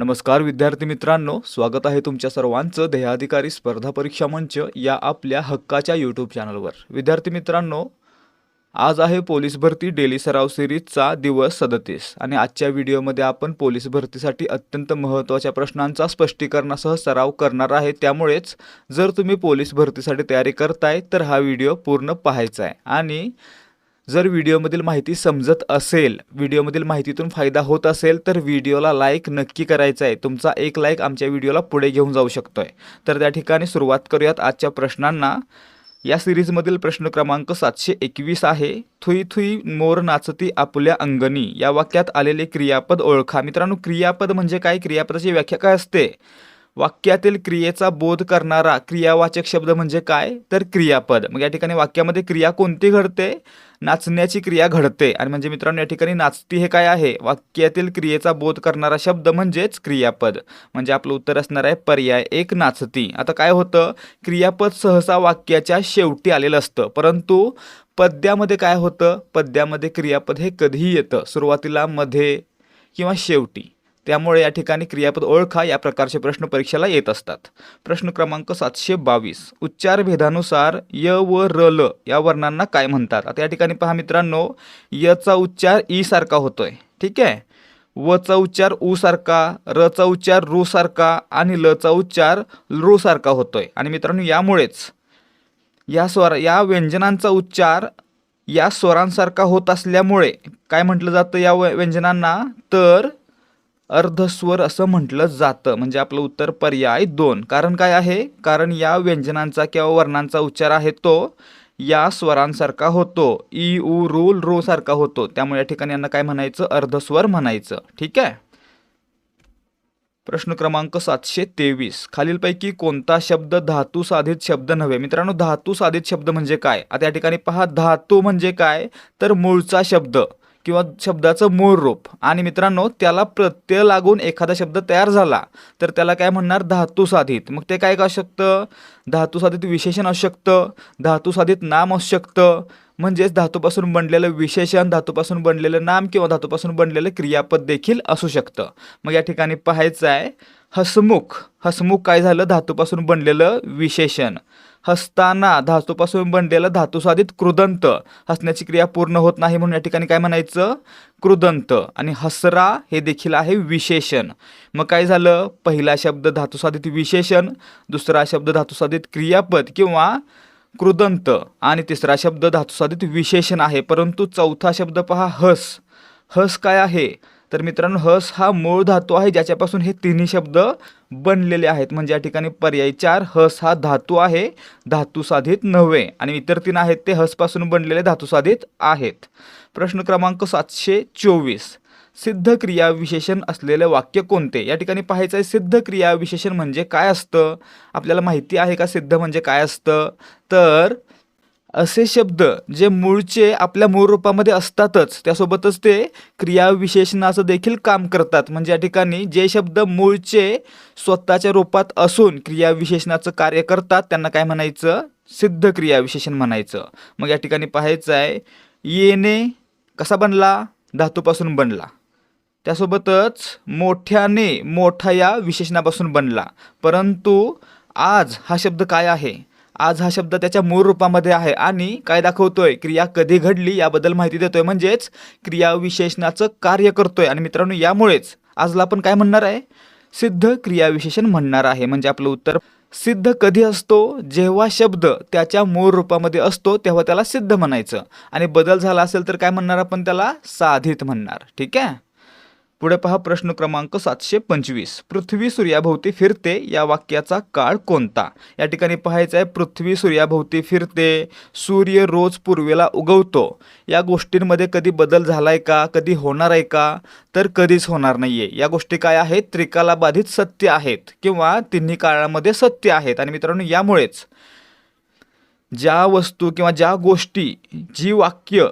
नमस्कार विद्यार्थी मित्रांनो स्वागत आहे तुमच्या सर्वांचं देहाधिकारी स्पर्धा परीक्षा मंच या आपल्या हक्काच्या यूट्यूब चॅनलवर विद्यार्थी मित्रांनो आज आहे पोलीस भरती डेली सराव सिरीजचा दिवस सदतीस आणि आजच्या व्हिडिओमध्ये आपण पोलीस भरतीसाठी अत्यंत महत्त्वाच्या प्रश्नांचा स्पष्टीकरणासह सराव करणार आहे. त्यामुळेच जर तुम्ही पोलीस भरतीसाठी तयारी करताय तर हा व्हिडिओ पूर्ण पाहायचा आहे. आणि जर व्हिडिओमधील माहिती समजत असेल व्हिडिओमधील माहितीतून फायदा होत असेल तर व्हिडिओला लाईक नक्की करायचा आहे. तुमचा एक लाईक आमच्या व्हिडिओला पुढे घेऊन जाऊ शकतोय. तर त्या ठिकाणी सुरुवात करूयात आजच्या प्रश्नांना. या सिरीजमधील प्रश्न क्रमांक सातशे एकवीस आहे. थुई थुई मोर नाचती आपल्या अंगणी. या वाक्यात आलेले क्रियापद ओळखा. मित्रांनो क्रियापद म्हणजे काय? क्रियापदाची व्याख्या काय असते? वाक्यातील क्रियेचा बोध करणारा क्रियावाचक शब्द म्हणजे काय? तर क्रियापद. मग या ठिकाणी वाक्यामध्ये क्रिया कोणती घडते? नाचण्याची क्रिया घडते. आणि म्हणजे मित्रांनो या ठिकाणी नाचती हे काय आहे? वाक्यातील क्रियेचा बोध करणारा शब्द म्हणजेच क्रियापद. म्हणजे आपलं उत्तर असणार आहे पर्याय एक नाचती. आता काय होतं? क्रियापद सहसा वाक्याच्या शेवटी आलेलं असतं. परंतु पद्यामध्ये काय होतं? पद्यामध्ये क्रियापद हे कधीही येतं. सुरुवातीला मध्ये किंवा शेवटी. त्यामुळे या ठिकाणी क्रियापद ओळखा या प्रकारचे प्रश्न परीक्षेला येत असतात. प्रश्न क्रमांक सातशे बावीस उच्चार भेदानुसार य व र ल या वर्णांना काय म्हणतात? आता या ठिकाणी पहा मित्रांनो यचा उच्चार ई सारखा होतोय. ठीक आहे? वचा उच्चार ऊ सारखा रचा उच्चार रू सारखा आणि लचा उच्चार रू सारखा होतोय. आणि मित्रांनो यामुळेच या स्वर या व्यंजनांचा उच्चार या स्वरांसारखा होत असल्यामुळे काय म्हटलं जातं या व्यंजनांना? तर अर्धस्वर असं म्हटलं जातं. म्हणजे आपलं उत्तर पर्याय दोन. कारण काय आहे? कारण या व्यंजनांचा किंवा वर्णांचा उच्चार आहे तो या स्वरांसारखा होतो. ई उ रूल रो सारखा होतो. त्यामुळे या ठिकाणी यांना काय म्हणायचं? अर्धस्वर म्हणायचं. ठीक आहे? प्रश्न क्रमांक सातशे तेवीस. खालीलपैकी कोणता शब्द धातू साधित शब्द नव्हे? मित्रांनो धातू साधित शब्द म्हणजे काय? आता या ठिकाणी पहा धातू म्हणजे काय? तर मूळचा शब्द. किंवा शब्दाचं मूळ रूप. आणि मित्रांनो त्याला प्रत्यय लागून एखादा शब्द तयार झाला तर त्याला काय म्हणणार? धातुसाधित मग ते काय असू शकतं? धातुसाधित विशेषण असू शकतं. धातुसाधित नाम असू शकतं. म्हणजेच धातूपासून बनलेलं विशेषण धातूपासून बनलेलं नाम किंवा धातूपासून बनलेलं क्रियापद देखील असू शकतं. मग या ठिकाणी पाहायचं आहे हसमुख. हसमुख काय झालं? धातूपासून बनलेलं विशेषण. हसताना धातूपासून बनलेलं धातुसाधित कृदंत हसण्याची क्रिया पूर्ण होत नाही म्हणून या ठिकाणी काय म्हणायचं? कृदंत आणि हसरा हे देखील आहे विशेषण. मग काय झालं? पहिला शब्द धातुसाधित विशेषण दुसरा शब्द धातुसाधित क्रियापद किंवा कृदंत आणि तिसरा शब्द धातुसाधित विशेषण आहे. परंतु चौथा शब्द पहा हस. हस काय आहे? तर मित्रांनो हस हा मूळ धातू आहे ज्याच्यापासून हे तिन्ही शब्द बनलेले आहेत. म्हणजे या ठिकाणी पर्याय चार हस हा धातू आहे धातू साधित नव्हे. आणि इतर तीन आहेत ते हसपासून बनलेले धातू साधित आहेत. प्रश्न क्रमांक सातशे चोवीस. सिद्ध क्रिया विशेषण असलेले वाक्य कोणते? या ठिकाणी पाहायचं आहे सिद्ध क्रिया विशेषण म्हणजे काय असतं? आपल्याला माहिती आहे का सिद्ध म्हणजे काय असतं? तर असे शब्द जे मूळचे आपल्या मूळ रूपामध्ये असतातच त्यासोबतच ते क्रियाविशेषणाचं देखील काम करतात. म्हणजे या ठिकाणी जे शब्द मूळचे स्वतःच्या रूपात असून क्रियाविशेषणाचं कार्य करतात त्यांना काय म्हणायचं? सिद्ध क्रियाविशेषण म्हणायचं. मग या ठिकाणी पाहायचं आहे येणे कसा बनला? धातूपासून बनला. त्यासोबतच मोठ्याने मोठा या विशेषणापासून बनला. परंतु आज हा शब्द काय आहे? आज हा शब्द त्याच्या मूळ रूपामध्ये आहे आणि काय दाखवतोय? क्रिया कधी घडली याबद्दल माहिती देतोय. म्हणजेच क्रिया विशेषणाचं कार्य करतोय. आणि मित्रांनो यामुळेच आजला आपण काय म्हणणार आहे? सिद्ध क्रियाविशेषण म्हणणार आहे. म्हणजे आपलं उत्तर सिद्ध कधी असतो? जेव्हा शब्द त्याच्या मूळ रूपामध्ये असतो तेव्हा त्याला सिद्ध म्हणायचं. आणि बदल झाला असेल तर काय म्हणणार आपण त्याला? साधित म्हणणार. ठीक आहे? पुढे पहा प्रश्न क्रमांक सातशे पंचवीस. पृथ्वी सूर्याभोवती फिरते या वाक्याचा काळ कोणता? या ठिकाणी पाहायचं आहे पृथ्वी सूर्याभोवती फिरते सूर्य रोज पूर्वेला उगवतो. या गोष्टींमध्ये कधी बदल झालाय का? कधी होणार आहे का? तर कधीच होणार नाहीये. या गोष्टी काय आहेत? त्रिकालाबाधित सत्य आहेत किंवा तिन्ही काळामध्ये सत्य आहेत. आणि मित्रांनो यामुळेच ज्या वस्तू किंवा ज्या गोष्टी जी वाक्य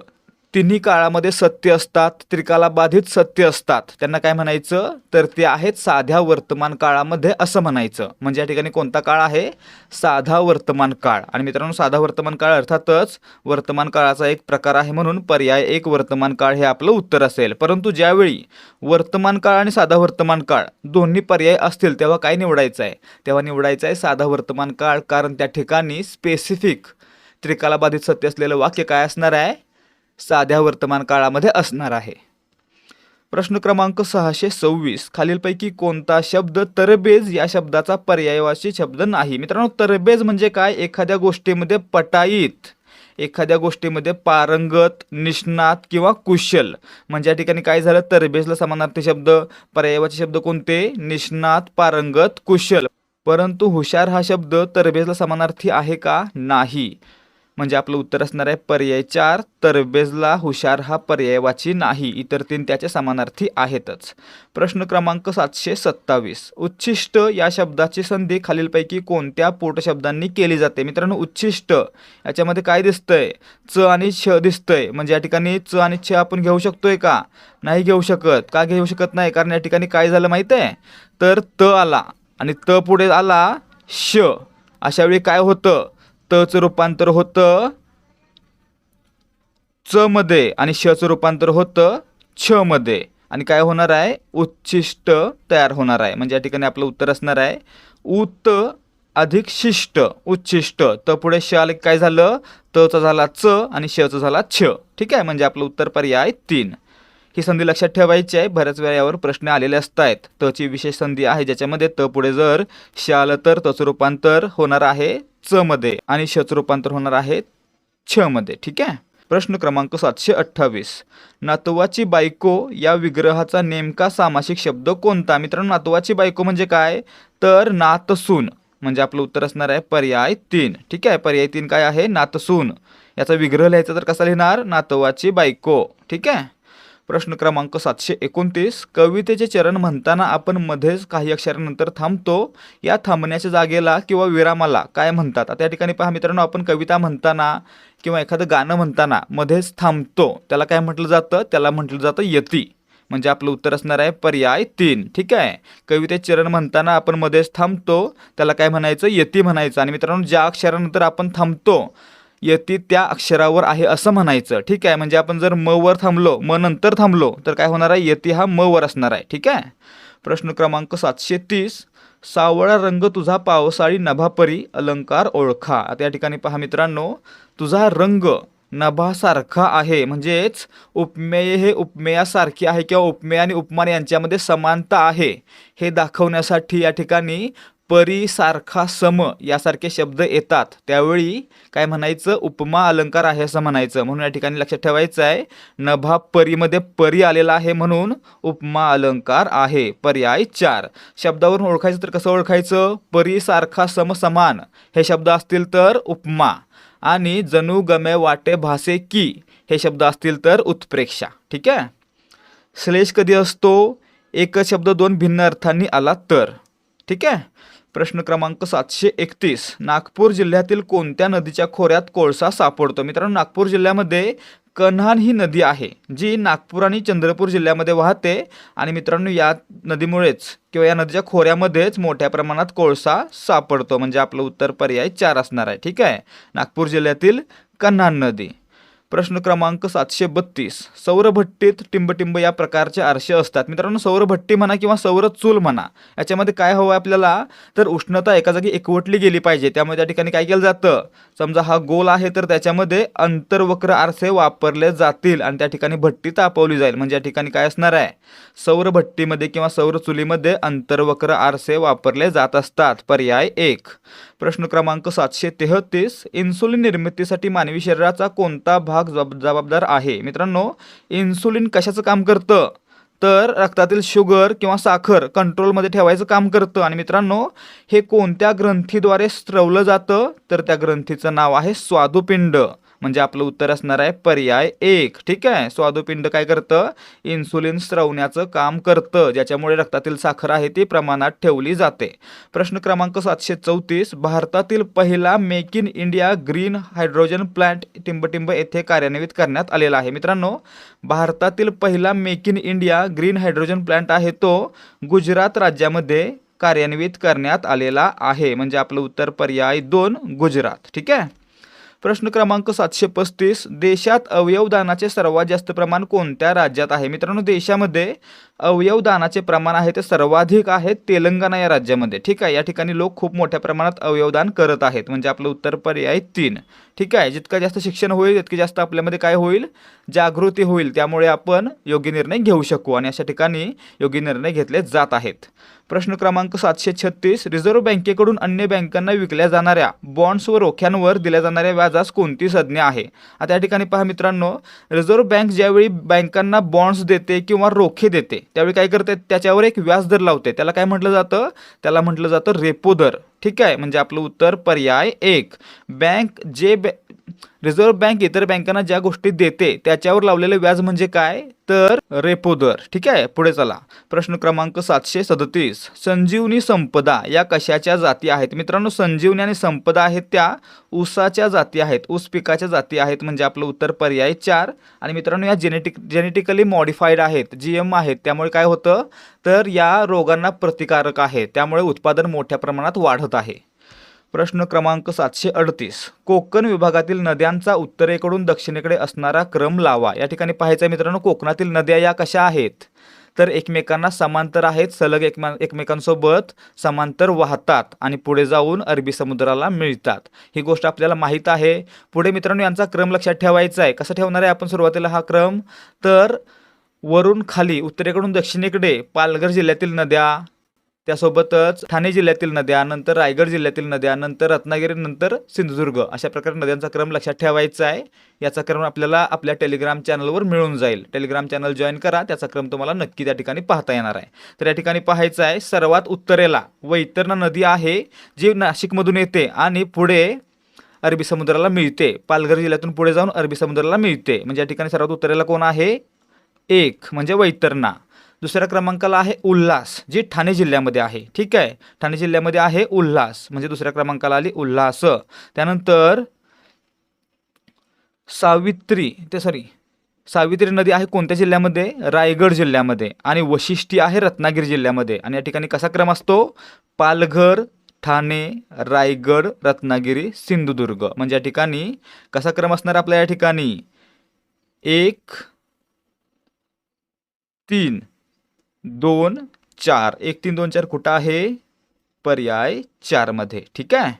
तिन्ही काळामध्ये सत्य असतात त्रिकाला बाधित सत्य असतात. त्यांना काय म्हणायचं? तर ते आहेत साध्या वर्तमान काळामध्ये असं म्हणायचं. म्हणजे या ठिकाणी कोणता काळ आहे? साधा वर्तमान काळ. आणि मित्रांनो साधा वर्तमान काळ अर्थातच वर्तमान काळाचा एक प्रकार आहे म्हणून पर्याय एक वर्तमान काळ हे आपलं उत्तर असेल. परंतु ज्यावेळी वर्तमान काळ आणि साधा वर्तमान काळ दोन्ही पर्याय असतील तेव्हा काय निवडायचं आहे तेव्हा निवडायचं आहे साधा वर्तमान काळ कारण त्या ठिकाणी स्पेसिफिक त्रिकालाबाधित सत्य असलेलं वाक्य काय असणार आहे? साध्या वर्तमान काळामध्ये असणार आहे. प्रश्न क्रमांक सहाशे सव्वीस. खालीलपैकी कोणता शब्द तरबेज या शब्दाचा पर्यायवाची शब्द नाही? मित्रांनो तरबेज म्हणजे काय? एखाद्या गोष्टीमध्ये पटाईत एखाद्या गोष्टीमध्ये पारंगत निष्णात किंवा कुशल. म्हणजे या ठिकाणी काय झालं? तरबेजला समानार्थी शब्द. पर्यायवाचे शब्द कोणते? निष्णात पारंगत कुशल. परंतु हुशार हा शब्द तरबेजला समानार्थी आहे का? नाही. म्हणजे आपलं उत्तर असणार आहे पर्याय चार तरबेजला हुशार हा पर्यायवाची नाही. इतर तीन त्याचे समानार्थी आहेतच. प्रश्न क्रमांक सातशे सत्तावीस. उच्छिष्ट या शब्दाची संधी खालीलपैकी कोणत्या पोटशब्दांनी केली जाते? मित्रांनो उच्छिष्ट. याच्यामध्ये काय दिसतंय? च आणि छ दिसतंय. म्हणजे या ठिकाणी च आणि छ आपण घेऊ शकतोय का? नाही घेऊ शकत. का घेऊ शकत नाही? कारण या ठिकाणी काय झालं माहीत आहे तर त आला. आणि त पुढे आला श. अशा वेळी काय होतं? तचं रूपांतर होतं. च मध्ये आणि शचं रूपांतर होतं छ मध्ये. आणि काय होणार आहे? उच्छिष्ट तयार होणार आहे. म्हणजे या ठिकाणी आपलं उत्तर असणार आहे. उत अधिक शिष्ट उच्छिष्ट. त पुढे श आले काय झालं? तचा झाला च आणि शचं झाला छ. ठीक आहे? म्हणजे आपलं उत्तर पर्याय तीन. ही संधी लक्षात ठेवायची आहे. बऱ्याच वेळा यावर प्रश्न आलेले असत आहेत तची विशेष संधी आहे ज्याच्यामध्ये त पुढे जर श आलं तर तचं रूपांतर होणार आहे. च मध्ये आणि शच रूपांतर होणार आहे छ मध्ये ठीक आहे? प्रश्न क्रमांक सातशे अठ्ठावीस. नातवाची बायको या विग्रहाचा नेमका सामासिक शब्द कोणता? मित्रांनो नातवाची बायको म्हणजे काय? तर नातसून म्हणजे आपलं उत्तर असणार आहे पर्याय तीन. ठीक आहे? पर्याय तीन काय आहे? नातसून. याचा विग्रह लिहायचा तर कसा लिहिणार? नातवाची बायको. ठीक आहे? प्रश्न क्रमांक सातशे एकोणतीस. कवितेचे चरण म्हणताना आपण मध्येच काही अक्षरानंतर थांबतो. या थांबण्याच्या जागेला किंवा विरामाला काय म्हणतात? आता ठिकाणी पहा मित्रांनो आपण कविता म्हणताना किंवा एखादं गाणं म्हणताना मध्येच थांबतो. त्याला काय म्हटलं जातं? त्याला म्हटलं जातं यती. म्हणजे आपलं उत्तर असणार आहे पर्याय तीन. ठीक आहे? कवितेचे चरण म्हणताना आपण मध्येच थांबतो. त्याला काय म्हणायचं? यती म्हणायचं. आणि मित्रांनो ज्या अक्षरानंतर आपण थांबतो यती त्या अक्षरावर आहे असं म्हणायचं. ठीक आहे? म्हणजे आपण जर म वर थांबलो म नंतर थांबलो तर काय होणार आहे? यती हा म वर असणार आहे. ठीक आहे? प्रश्न क्रमांक सातशे तीस. सावळा रंग तुझा पावसाळी नभापरी अलंकार ओळखा. आता या ठिकाणी पहा मित्रांनो तुझा रंग नभासारखा आहे. म्हणजेच उपमेय हे उपमेयासारखे आहे किंवा उपमेय आणि उपमान यांच्यामध्ये समानता आहे. हे दाखवण्यासाठी या ठिकाणी परी सारखा सम यासारखे शब्द येतात. त्यावेळी काय म्हणायचं? उपमा अलंकार आहे असं म्हणायचं. म्हणून या ठिकाणी लक्षात ठेवायचं आहे. नभा परीमध्ये परी आलेला आहे म्हणून उपमा अलंकार आहे. पर्याय चार. शब्दावरून ओळखायचं तर कसं ओळखायचं? परी सारखा सम समान. हे शब्द असतील तर उपमा. आणि जणू गमे वाटे भासे की. हे शब्द असतील तर उत्प्रेक्षा. ठीक आहे? श्लेष कधी असतो? एकच शब्द दोन भिन्न अर्थांनी आला तर. ठीक आहे? प्रश्न क्रमांक सातशे एकतीस. नागपूर जिल्ह्यातील कोणत्या नदीच्या खोऱ्यात कोळसा सापडतो? मित्रांनो नागपूर जिल्ह्यामध्ये कन्हान ही नदी आहे जी नागपूर आणि चंद्रपूर जिल्ह्यामध्ये वाहते. आणि मित्रांनो या नदीमुळेच किंवा या नदीच्या खोऱ्यामध्येच मोठ्या प्रमाणात कोळसा सापडतो. म्हणजे आपलं उत्तर पर्याय चार असणार आहे. ठीक आहे? नागपूर जिल्ह्यातील कन्हान नदी. प्रश्न क्रमांक सातशे बत्तीस. सौरभट्टीत टिंबटिंब या प्रकारचे आरसे असतात. मित्रांनो सौरभट्टी म्हणा किंवा सौर चूल म्हणा याच्यामध्ये काय हवं आहे आपल्याला? तर उष्णता एका जागी एकवटली गेली पाहिजे. त्यामुळे त्या ठिकाणी काय केलं जातं? समजा हा गोल आहे तर त्याच्यामध्ये अंतर्वक्र आरसे वापरले जातील आणि त्या ठिकाणी भट्टी तापवली जाईल. म्हणजे या ठिकाणी काय असणार आहे? सौरभट्टीमध्ये किंवा सौर चुलीमध्ये अंतर्वक्र आरसे वापरले जात असतात. पर्याय एक. प्रश्न क्रमांक सातशे तेहतीस इन्सुलिन निर्मितीसाठी मानवी शरीराचा कोणता भाग जब जबाबदार आहे? मित्रांनो इन्सुलिन कशाचं काम करतं? तर रक्तातील शुगर किंवा साखर कंट्रोलमध्ये ठेवायचं काम करतं. आणि मित्रांनो हे कोणत्या ग्रंथीद्वारे स्त्रवलं जातं? तर त्या ग्रंथीचं नाव आहे स्वादुपिंड. म्हणजे आपलं उत्तर असणार आहे पर्याय एक. ठीक आहे? स्वादुपिंड काय करतं? इन्सुलिन स्रवण्याचं काम करतं. ज्याच्यामुळे रक्तातील साखर आहे ती प्रमाणात ठेवली जाते. प्रश्न क्रमांक सातशे चौतीस. भारतातील पहिला make in India green hydrogen plant टिंबटिंब येथे कार्यान्वित करण्यात आलेला आहे. मित्रांनो भारतातील पहिला make in India green hydrogen plant आहे तो गुजरात राज्यामध्ये कार्यान्वित करण्यात आलेला आहे. म्हणजे आपलं उत्तर पर्याय दोन गुजरात. ठीक आहे? प्रश्न क्रमांक सातशे पस्तीस देशात अवयवदानाचे सर्वात जास्त प्रमाण कोणत्या राज्यात आहे? मित्रांनो देशामध्ये अवयवदानाचे प्रमाण आहे ते सर्वाधिक आहे तेलंगणा या राज्यामध्ये. ठीक आहे या ठिकाणी लोक खूप मोठ्या प्रमाणात अवयवदान करत आहेत. म्हणजे आपलं उत्तर पर्याय तीन. ठीक आहे जितकं जास्त शिक्षण होईल तितके जास्त आपल्यामध्ये काय होईल? जागृती होईल. त्यामुळे आपण योग्य निर्णय घेऊ शकू आणि अशा ठिकाणी योग्य निर्णय घेतले जात आहेत. प्रश्न क्रमांक सातशे छत्तीस रिझर्व्ह बँकेकडून अन्य बँकांना विकल्या जाणाऱ्या बॉन्ड्स व रोख्यांवर दिल्या जाणाऱ्या व्याजास कोणती संज्ञा आहे? आता या ठिकाणी पहा मित्रांनो रिझर्व्ह बँक ज्यावेळी बँकांना बॉन्ड्स देते किंवा रोखे देते त्यावेळी काय करते? त्याच्यावर एक व्याजदर लावते. त्याला काय म्हटलं जातं? त्याला म्हटलं जातं रेपो दर. ठीक आहे म्हणजे आपलं उत्तर पर्याय एक. बँक जे बॅ रिझर्व्ह बँक इतर बँकांना ज्या गोष्टी देते त्याच्यावर लावलेले व्याज म्हणजे काय? तर रेपो दर. ठीक आहे? पुढे चला. प्रश्न क्रमांक सातशे सदतीस. संजीवनी संपदा या कशाच्या जाती आहेत? मित्रांनो संजीवनी आणि संपदा आहेत त्या ऊसाच्या जाती आहेत. ऊस पिकाच्या जाती आहेत म्हणजे आपलं उत्तर पर्याय चार. आणि मित्रांनो या जेनेटिक जेनेटिकली मॉडिफाईड आहेत जी एम आहेत त्यामुळे काय होतं? तर या रोगांना प्रतिकारक आहे. त्यामुळे उत्पादन मोठ्या प्रमाणात वाढत आहे. प्रश्न क्रमांक सातशे अडतीस. कोकण विभागातील नद्यांचा उत्तरेकडून दक्षिणेकडे असणारा क्रम लावा. या ठिकाणी पाहायचं आहे मित्रांनो कोकणातील नद्या या कशा आहेत? तर एकमेकांना समांतर आहेत सलग एकमा एकमेकांसोबत समांतर वाहतात आणि पुढे जाऊन अरबी समुद्राला मिळतात. ही गोष्ट आपल्याला माहीत आहे. पुढे मित्रांनो यांचा क्रम लक्षात ठेवायचा आहे. कसं ठेवणार आहे आपण सुरुवातीला हा क्रम? तर वरून खाली उत्तरेकडून दक्षिणेकडे पालघर जिल्ह्यातील नद्या त्यासोबतच ठाणे जिल्ह्यातील नद्या नंतर रायगड जिल्ह्यातील नद्या नंतर रत्नागिरी नंतर सिंधुदुर्ग अशा प्रकारे नद्यांचा क्रम लक्षात ठेवायचा आहे. याचा क्रम आपल्याला आपल्या टेलिग्राम चॅनलवर मिळून जाईल. टेलिग्राम चॅनल जॉईन करा. त्याचा क्रम तुम्हाला नक्की त्या ठिकाणी पाहता येणार आहे. तर या ठिकाणी पाहायचं आहे सर्वात उत्तरेला वैतरणा नदी आहे जी नाशिकमधून येते आणि पुढे अरबी समुद्राला मिळते. पालघर जिल्ह्यातून पुढे जाऊन अरबी समुद्राला मिळते. म्हणजे या ठिकाणी सर्वात उत्तरेला कोण आहे? एक म्हणजे वैतरणा. दुसऱ्या क्रमांकाला आहे उल्हास जी ठाणे जिल्ह्यामध्ये आहे. ठीक आहे? ठाणे जिल्ह्यामध्ये आहे उल्हास म्हणजे दुसऱ्या क्रमांकाला आली उल्हास. त्यानंतर सावित्री ते सॉरी सावित्री नदी आहे कोणत्या जिल्ह्यामध्ये? रायगड जिल्ह्यामध्ये. आणि वशिष्ठी आहे रत्नागिरी जिल्ह्यामध्ये. आणि या ठिकाणी कसा क्रम असतो? पालघर ठाणे रायगड रत्नागिरी सिंधुदुर्ग. म्हणजे या ठिकाणी कसा क्रम असणार आपल्या या ठिकाणी? एक तीन. दोन चार. एक तीन दोन चार कुठं आहे? पर्याय चारमध्ये ठीक आहे?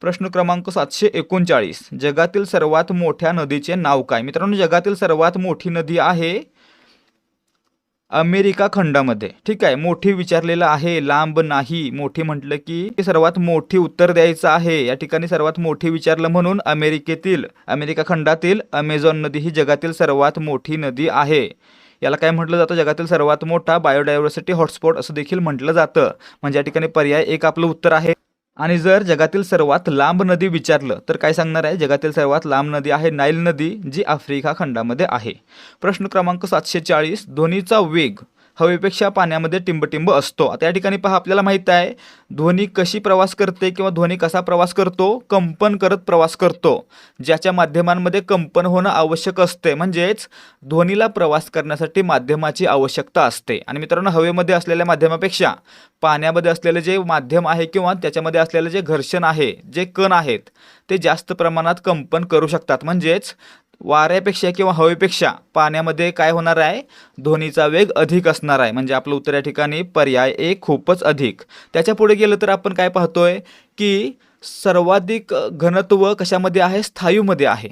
प्रश्न क्रमांक सातशे एकोणचाळीस. जगातील सर्वात मोठ्या नदीचे नाव काय? मित्रांनो जगातील सर्वात मोठी नदी आहे अमेरिका खंडामध्ये. ठीक आहे? मोठी विचारलेलं आहे लांब नाही. मोठी म्हटलं की सर्वात मोठी उत्तर द्यायचं आहे. या ठिकाणी सर्वात मोठी विचारलं म्हणून अमेरिकेतील अमेरिका खंडातील अमेझॉन नदी ही जगातील सर्वात मोठी नदी आहे. याला काय म्हटलं जातं? जगातील सर्वात मोठा बायोडायव्हर्सिटी हॉटस्पॉट असं देखील म्हटलं जातं. म्हणजे या ठिकाणी पर्याय एक आपलं उत्तर आहे. आणि जर जगातील सर्वात लांब नदी विचारलं तर काय सांगणार आहे? जगातील सर्वात लांब नदी आहे नाईल नदी जी आफ्रिका खंडामध्ये आहे. प्रश्न क्रमांक सातशे चाळीस ध्वनीचा वेग हवेपेक्षा पाण्यामध्ये टिंबटिंब असतो. आता या ठिकाणी पहा आपल्याला माहीत आहे ध्वनी कशी प्रवास करते किंवा ध्वनी कसा प्रवास करतो? कंपन करत प्रवास करतो. ज्याच्या माध्यमांमध्ये कंपन होणं आवश्यक असते. म्हणजेच ध्वनीला प्रवास करण्यासाठी माध्यमाची आवश्यकता असते. आणि मित्रांनो हवेमध्ये असलेल्या माध्यमापेक्षा पाण्यामध्ये असलेलं जे माध्यम आहे किंवा त्याच्यामध्ये असलेलं जे घर्षण आहे जे कण आहेत ते जास्त प्रमाणात कंपन करू शकतात. म्हणजेच वाऱ्यापेक्षा किंवा हवेपेक्षा पाण्यामध्ये काय होणार आहे? ध्वनीचा वेग अधिक असणार आहे. म्हणजे आपलं उत्तर या ठिकाणी पर्याय एक खूपच अधिक. त्याच्या पुढे गेलं तर आपण काय पाहतोय? की सर्वाधिक घनत्व कशामध्ये आहे? स्थायूमध्ये आहे.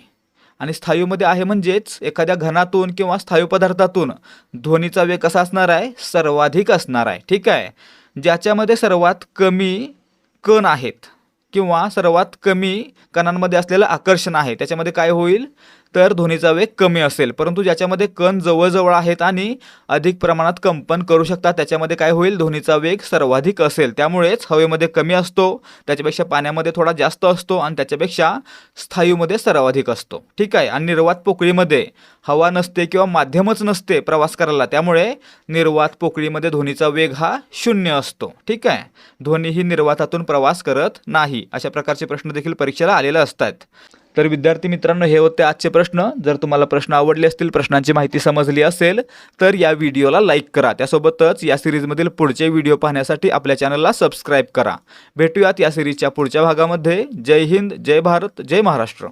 आणि स्थायूमध्ये आहे म्हणजेच एखाद्या घनातून किंवा स्थायू पदार्थातून ध्वनीचा वेग कसा असणार आहे? सर्वाधिक असणार आहे. ठीक आहे? ज्याच्यामध्ये सर्वात कमी कण आहेत किंवा सर्वात कमी कणांमध्ये असलेलं आकर्षण आहे त्याच्यामध्ये काय होईल? तर ध्वनीचा वेग कमी असेल. परंतु ज्याच्यामध्ये कण जवळजवळ आहेत आणि अधिक प्रमाणात कंपन करू शकतात त्याच्यामध्ये काय होईल? ध्वनीचा वेग सर्वाधिक असेल. त्यामुळेच हवेमध्ये कमी असतो त्याच्यापेक्षा पाण्यामध्ये थोडा जास्त असतो आणि त्याच्यापेक्षा स्थायूमध्ये सर्वाधिक असतो. ठीक आहे. आणि निर्वात पोकळीमध्ये हवा नसते किंवा माध्यमच नसते प्रवास करायला त्यामुळे निर्वात पोकळीमध्ये ध्वनीचा वेग हा शून्य असतो. ठीक आहे. ध्वनी ही निर्वातातून प्रवास करत नाही अशा प्रकारचे प्रश्न देखील परीक्षेला आलेले असतात. तर विद्यार्थी मित्रांनो हे होते आजचे प्रश्न. जर तुम्हाला प्रश्न आवडले असतील प्रश्नांची माहिती समजली असेल तर या व्हिडिओला लाईक करा. त्यासोबतच या सिरीजमधील पुढचे व्हिडिओ पाहण्यासाठी आपल्या चॅनलला सबस्क्राईब करा. भेटूयात या सिरीजच्या पुढच्या भागामध्ये. जय हिंद जय भारत जय महाराष्ट्र.